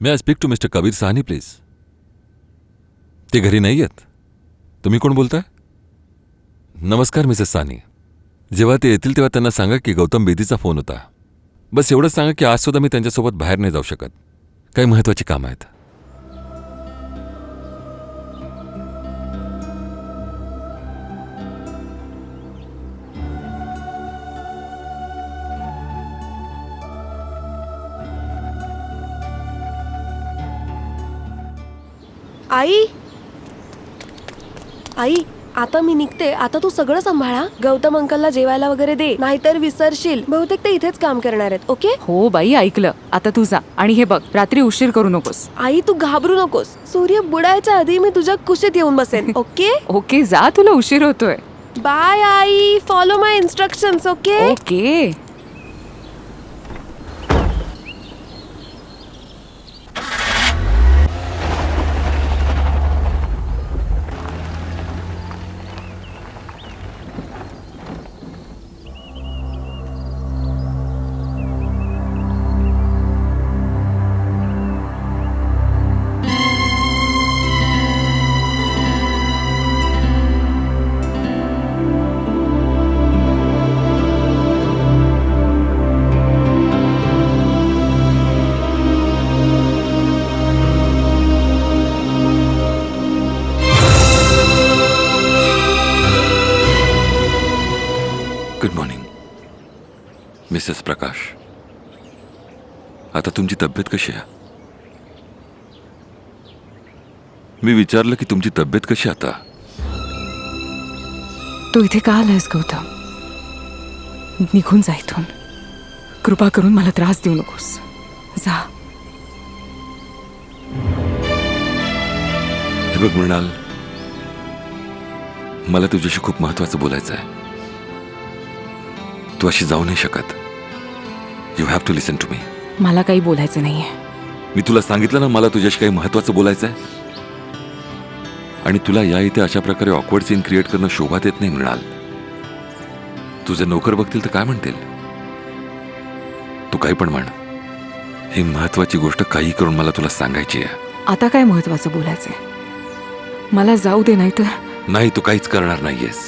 May I speak to mister Kabir Sahni please ते घरी नाही आहेत. तुम्ही कोण बोलताय? नमस्कार मिसेस साहनी जेव्हा ते येतील तेव्हा त्यांना सांगा की गौतम बेदीचा फोन होता. बस एवढंच सांगा की आजसुद्धा मी त्यांच्यासोबत बाहेर नाही जाऊ शकत. काही महत्त्वाची कामं आहेत. आई? आई आता मी निघते. आता तू सगळं सांभाळा. गौतम अंकलला जेवायला वगैरे दे. नाहीतर विसरशील. बहुतेक ते इथेच काम करणार आहेत ओके? हो बाई ऐकलं. आता तू जा. आणि हे बघ रात्री उशीर करू नकोस. आई तू घाबरू नकोस. सूर्य बुडायच्या आधी मी तुझ्या कुशीत येऊन बसेन ओके? ओके जा. तुला उशीर होतोय. Bye I. Follow my instructions okay? Okay. Mrs Prakash. आता तुमची तब्येत कशी आहे? मी विचारलं की तुमची तब्येत कशी आता? तू इथे का आलायस गौतम? निघून जा इथून. कृपा करून मला त्रास देऊ नकोस. जा. हे बघ मृणाल. मला तुझ्याशी खूप महत्वाचं बोलायचं आहे तू अशी जाऊ नाही शकत. You have to listen to me मला काही बोलायचं नाहीये. मी तुला सांगितलं ना मला तुझ्याशी काही महत्वाचं बोलायचं आहे आणि तुला या इथे अशा प्रकारे ऑकवर्ड सीन क्रिएट करणं शोभात येत नाही मृणाल तुझे नोकर बघतील तर काय म्हणतील? तू काही पण म्हण. ही महत्वाची गोष्ट काही करून मला तुला सांगायची आहे. आता काय महत्वाचं बोलायचंय? मला जाऊ दे नाही तर नाही तू काहीच करणार नाहीयेस.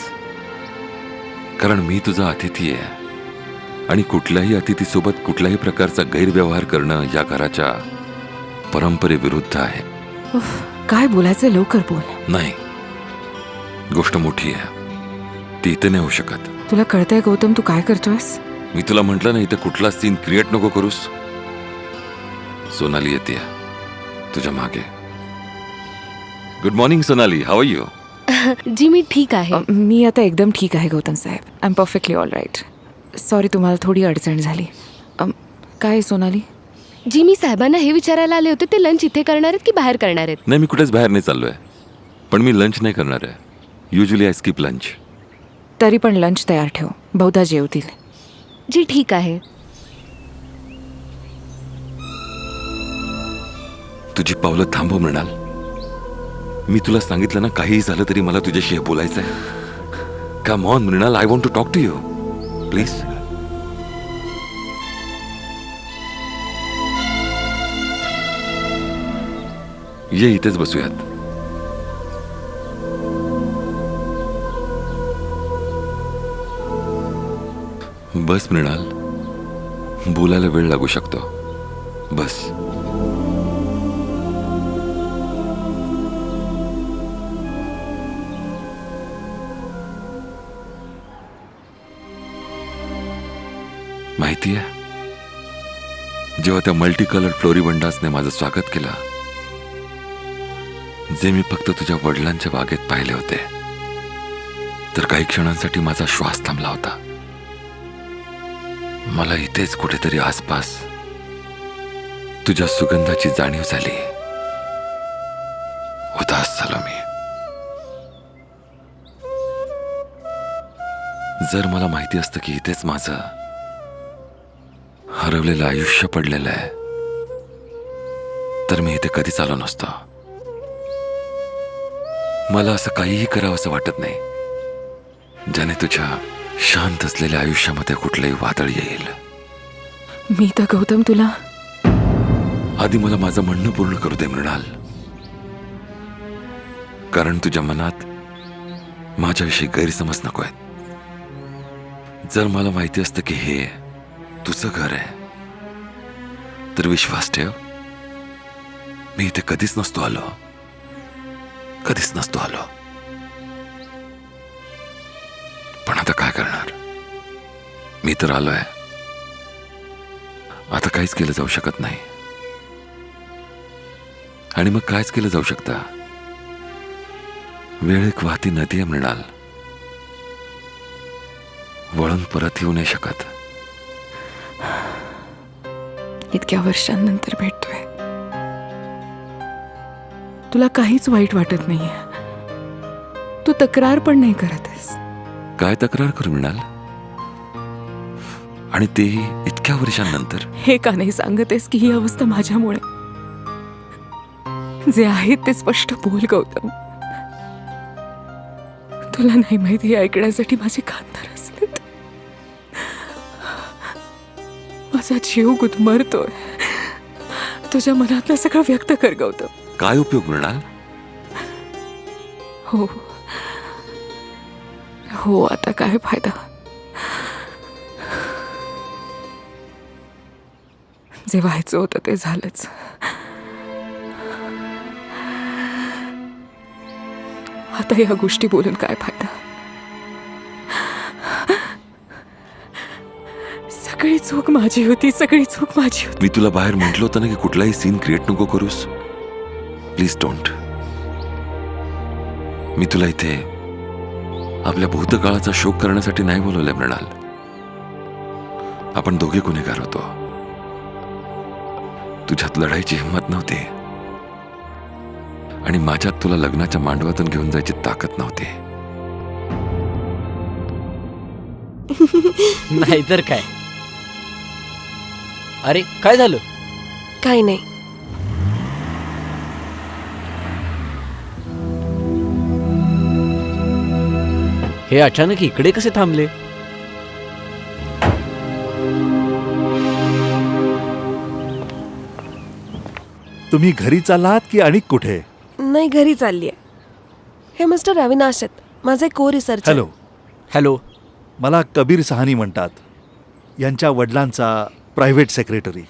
कारण मी तुझा अतिथी आहे. आणि कुठल्याही अतिथीसोबत कुठल्याही प्रकारचा गैरव्यवहार करणं या घराच्या परंपरेविरुद्ध आहे. उफ, काय बोलायचं लवकर बोल. नाही. गोष्ट मोठी आहे. ती इथे नाही होऊ शकत. तुला कळतंय गौतम तू काय करतोयस? मी तुला म्हटलं ना इथे कुठला सीन क्रिएट नको करूस. सोनाली येते. तुझ्या मागे. Good morning Sonali. How you जी मी ठीक आहे. अ, मी आता एकदम ठीक आहे गौतम साहेब. I am perfectly all right sorry तुम्हाला थोडी अडचण झाली. अम, काय आहे, सोनाली? जी मी साहेबांना हे विचारायला आले होते ते लंच इथे करणार आहेत की बाहेर करणार आहेत? नाही मी कुठेच बाहेर नाही चाललोय. पण मी लंच नाही करणार आहे. युजली आय स्किप लंच तरी पण लंच तयार ठेव. बहुधा जेवतील. जी ठीक आहे. तुझी पावलं थांबव म्हणाल मी तुला सांगितलं ना काहीही झालं तरी मला तुझ्याशी हे बोलायचं आहे का mom Mrunal I want to talk to you please ये इथेच बसूयात. बस मृणाल बोलायला वेळ लागू शकतो. बस. माहिती आहे? जेव्हा त्या मल्टी कलर फ्लोरिबंडासने माझं स्वागत केलं जे मी फक्त तुझ्या वडिलांच्या बागेत पाहिले होते तर काही क्षणांसाठी माझा श्वास थांबला होता. मला इथेच कुठेतरी आसपास तुझ्या सुगंधाची जाणीव झाली. उदास झालो मी. जर मला माहिती असतं की इथेच माझं हरवलेलं आयुष्य पडलेलं आहे. तर मी इथे कधीच आलो नसतो. मला असं काहीही करावं असं वाटत नाही. ज्याने तुझ्या शांत असलेल्या आयुष्यामध्ये कुठलंही वादळ येईल. मी तर गौतम तुला. आधी मला माझं म्हणणं पूर्ण करू दे मृणाल. कारण तुझ्या मनात माझ्याविषयी गैरसमज नको आहेत. जर मला माहिती असतं की हे तुझं घर आहे. तर विश्वास ठेव. मी इथे कधीच नसतो आलो. कधीच नसतो आलो. पण आता काय करणार? मी तर आलोय. आता काहीच केलं जाऊ शकत नाही. आणि मग कायच केलं जाऊ शकता? वेळ एक वाहती नदी आहे म्हणाल. वळून परत येऊ नाही शकत. इतक्या वर्षांनंतर भेटतोय. तुला काहीच वाईट वाटत नाहीये. तू तक्रार पण नाही करतेस काय तक्रार करू म्हणाल? आणि तेही इतक्या वर्षांनंतर? हे का नाही सांगतेस की ही अवस्था माझ्यामुळे? जे आहे ते स्पष्ट बोल गौतम. तुला नाही माहिती हे ऐकण्यासाठी माझे कांदार माझा जीव गुदमरतोय. तुझ्या मनातलं सगळं व्यक्त कर गौतम. काय उपयोग म्हणाल? हो. हो आता काय फायदा? जे व्हायचं होतं ते झालंच. आता या गोष्टी बोलून काय फायदा? चूक माझी होती सगळी चूक माझी होती. मी तुला बाहेर म्हटलं होतं ना की कुठलाही सीन क्रिएट नको करूस. प्लीज डोंट मी तुला इथे आपल्या भूतकाळाचा शोक करण्यासाठी नाही बोलवलंय मृणाल. आपण दोघे गुन्हेगार होतो. तुझ्यात लढायची हिंमत नव्हती. आणि माझ्यात तुला लग्नाच्या मांडवातून घेऊन जायची ताकद नव्हती. नाहीतर काय? अरे काय झालं? काही नाही. हे अचानक इकडे कसे थांबले? तुम्ही घरी चालात की आणि कुठे? नाही घरी चालली आहे हे मिस्टर अविनाश आहेत. माझे को रिसर्च हॅलो हॅलो मला कबीर सहानी म्हणतात. यांच्या वडिलांचा ప్రైవేట్ సెక్రటరీ.